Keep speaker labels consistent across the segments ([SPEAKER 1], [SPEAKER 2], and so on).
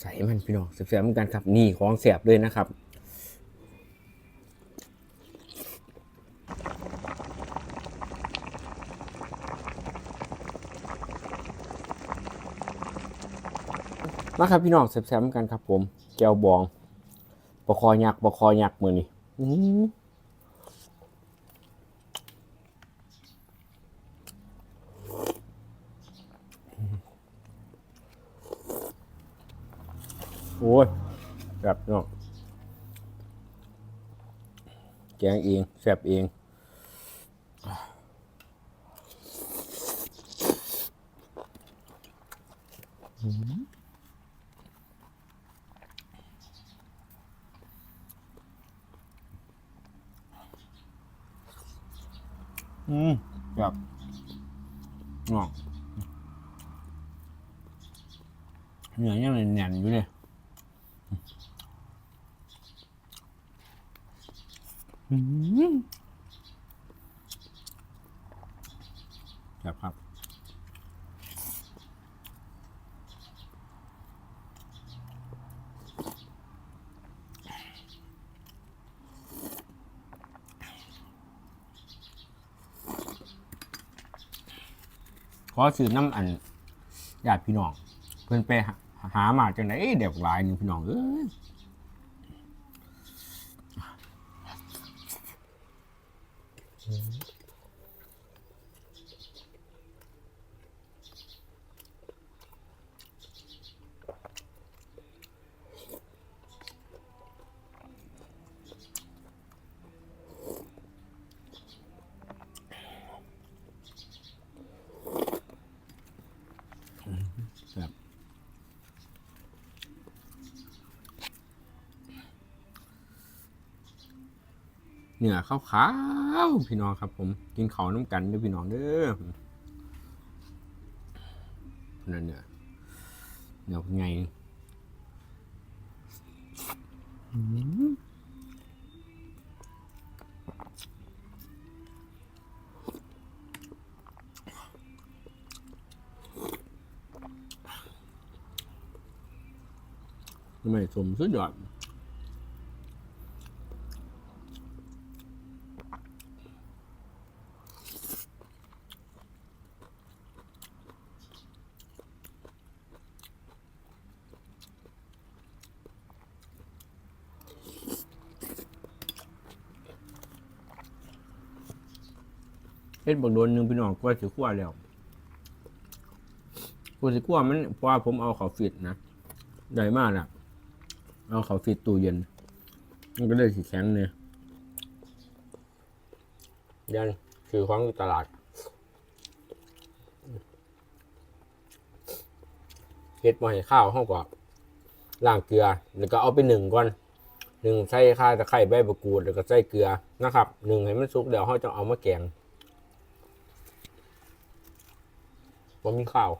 [SPEAKER 1] ใส่มันพี่น้องแสบๆเหมือนกันครับ นี่ของแสบเลยนะครับมาครับพี่น้องแสบๆเหมือนกันครับผม แก้วบองปะคอยักษ์ปะคอยักมือนี่ อื้อหือโอ้ยแบบเนาะแกงเองแสบเองอืมแบบงอกเนื้อยังแน่นอยู่เลยอืม แบบครับ ขอสื่อน้ำอันญาติพี่น้อง เพื่อนไปหาหมาจากไหนเด็กหลายหนึ่งพี่น้องเอ้ยแบบ เนื้อขาวๆพี่น้องครับ ผมกินเขาวน้ำกันด้วยพี่น้องเด้อนั่นเนี่ยเนื้อเป็นไงทำไมสมสุดยอด เฮ็ดบักโดนหนึ่งพี่น้องกว่าสิคั่วแล้วกว่าสิคั่วมันเพราะผมเอาเขาฟิตนะได้มากนะเอาเขาฟิตตู้เย็น มันก็เลยสิแข็งเนี่ยยันคือของตลาดเฮ็ดมาให้ข้าวห้องกว่าล้างเกลือ แล้วก็เอาไปหนึ่งก่อนหนึ่งใส่ข้าตะไคร้ใบมะกรูดแล้วก็ใส่เกลือนะครับหนึ่งให้มันสุกเดี๋ยวเขาจะเอามาแกง ผมมีข้าว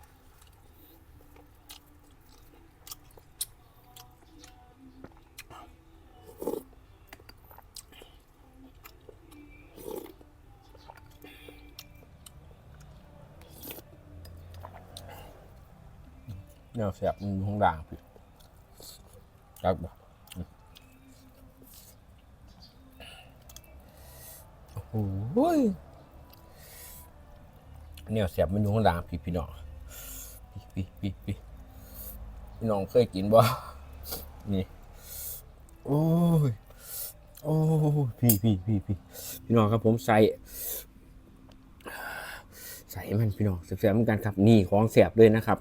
[SPEAKER 1] แนวเสียบมันอยู่ข้างล่างพี่ครับบ่โอ้โหย แนวเสียบมันอยู่ข้างล่างพี่พี่น้องพี่พี่พี่พี่พี่น้องเคยกินบ่นี่โอ้ยโอ้ยพี่พี่พี่พี่พี่น้องครับผมใส่ใส่มันพี่น้องเสียบๆเหมือนกันครับนี่ของเสียบด้วยนะครับ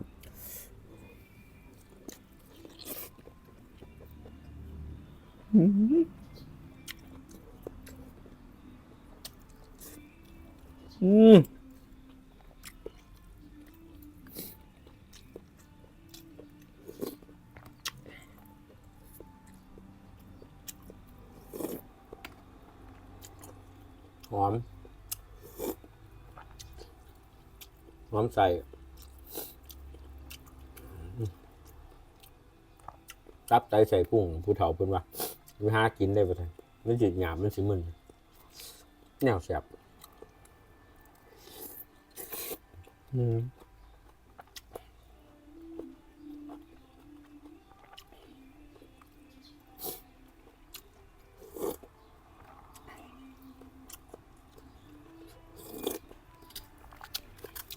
[SPEAKER 1] อืมหอม หอมใส่ตับไตใส่กุ้งผู้เฒ่าเพิ่นว่ามันหากินได้บ่ทันมันสิหยาบมันสิมึนแนวแซ่บอืม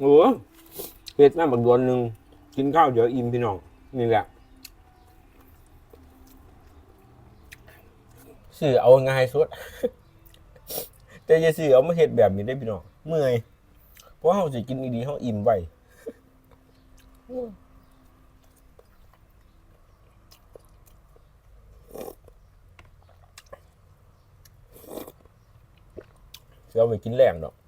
[SPEAKER 1] โอ้เฮ็ดน้ำบักดวนหนึ่งกินข้าวเดี๋ยวอิ่มพี่น้อง นี่แหละสื่อเอาง่ายสุด แต่อย่าสื่อเอามาเฮ็ดแบบนี้ได้พี่น้องเมื่อยเพราะเฮาสิกินดีๆเฮาอิ่มไว้เสียไปกินแรงดอกกิน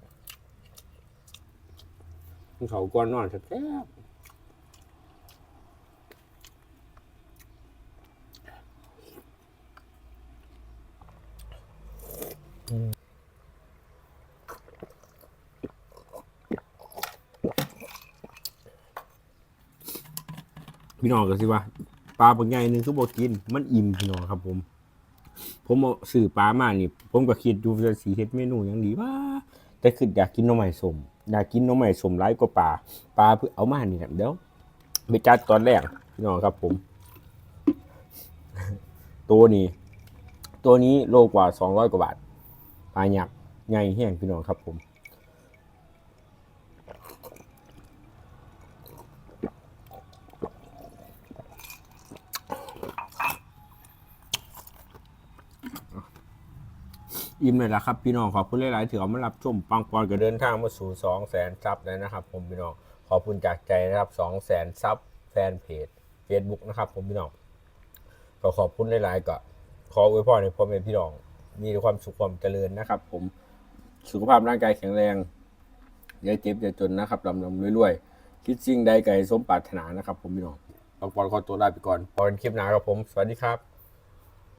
[SPEAKER 1] เขาวก่อนนอนแซ่บๆอืมพี่น้องก็สิว่าปลาบางใหญ่หนึ่งคือบ่กิน มันอิ่มพี่น้องครับ ผม ผมเอาสื่อปลามานี่ ผมก็คิดดูว่าสีเฮ็ดเมนูหยังดีว่าแต่คืออยากกินหน้องใหม่สม อยากกินหน้องใหม่สมร้ายก็ปลาปลาเพื่อเอามานี่แหละเดี๋ยวไปจัดตอนแรกพี่น้องครับผม ตัวนี้ ตัวนี้โลกว่าสองร้อยกว่าบาทปลาหยักใหญ่แห้งพี่น้องครับผม อิ่มเลยละครับพี่น้องขอบคุณหลายๆที่เอามารับชมปังปอนก็เดินทางมาสู่2 0 0แสนซับแล้วนะครับ ผมพี่น้องขอบคุณจากใจนะครับ2 0 0แสนซับแฟนเพจ Facebook นะครับ ผมพี่น้องก็ขอบคุณหลายๆก็ขออวยพรให้พ่อแม่พี่น้อง มีความสุขความเจริญนะครับ ผมสุขภาพร่างกายแข็งแรงอย่าเจ็บอย่าจนนะครับลำลำรวยๆคิดสิ่งใดไก่สมปรารถนานะครับ ผมพี่น้องปังปอนขอตัวลาไปก่อนพอกันคลิปหน้าครับผม สวัสดีครับ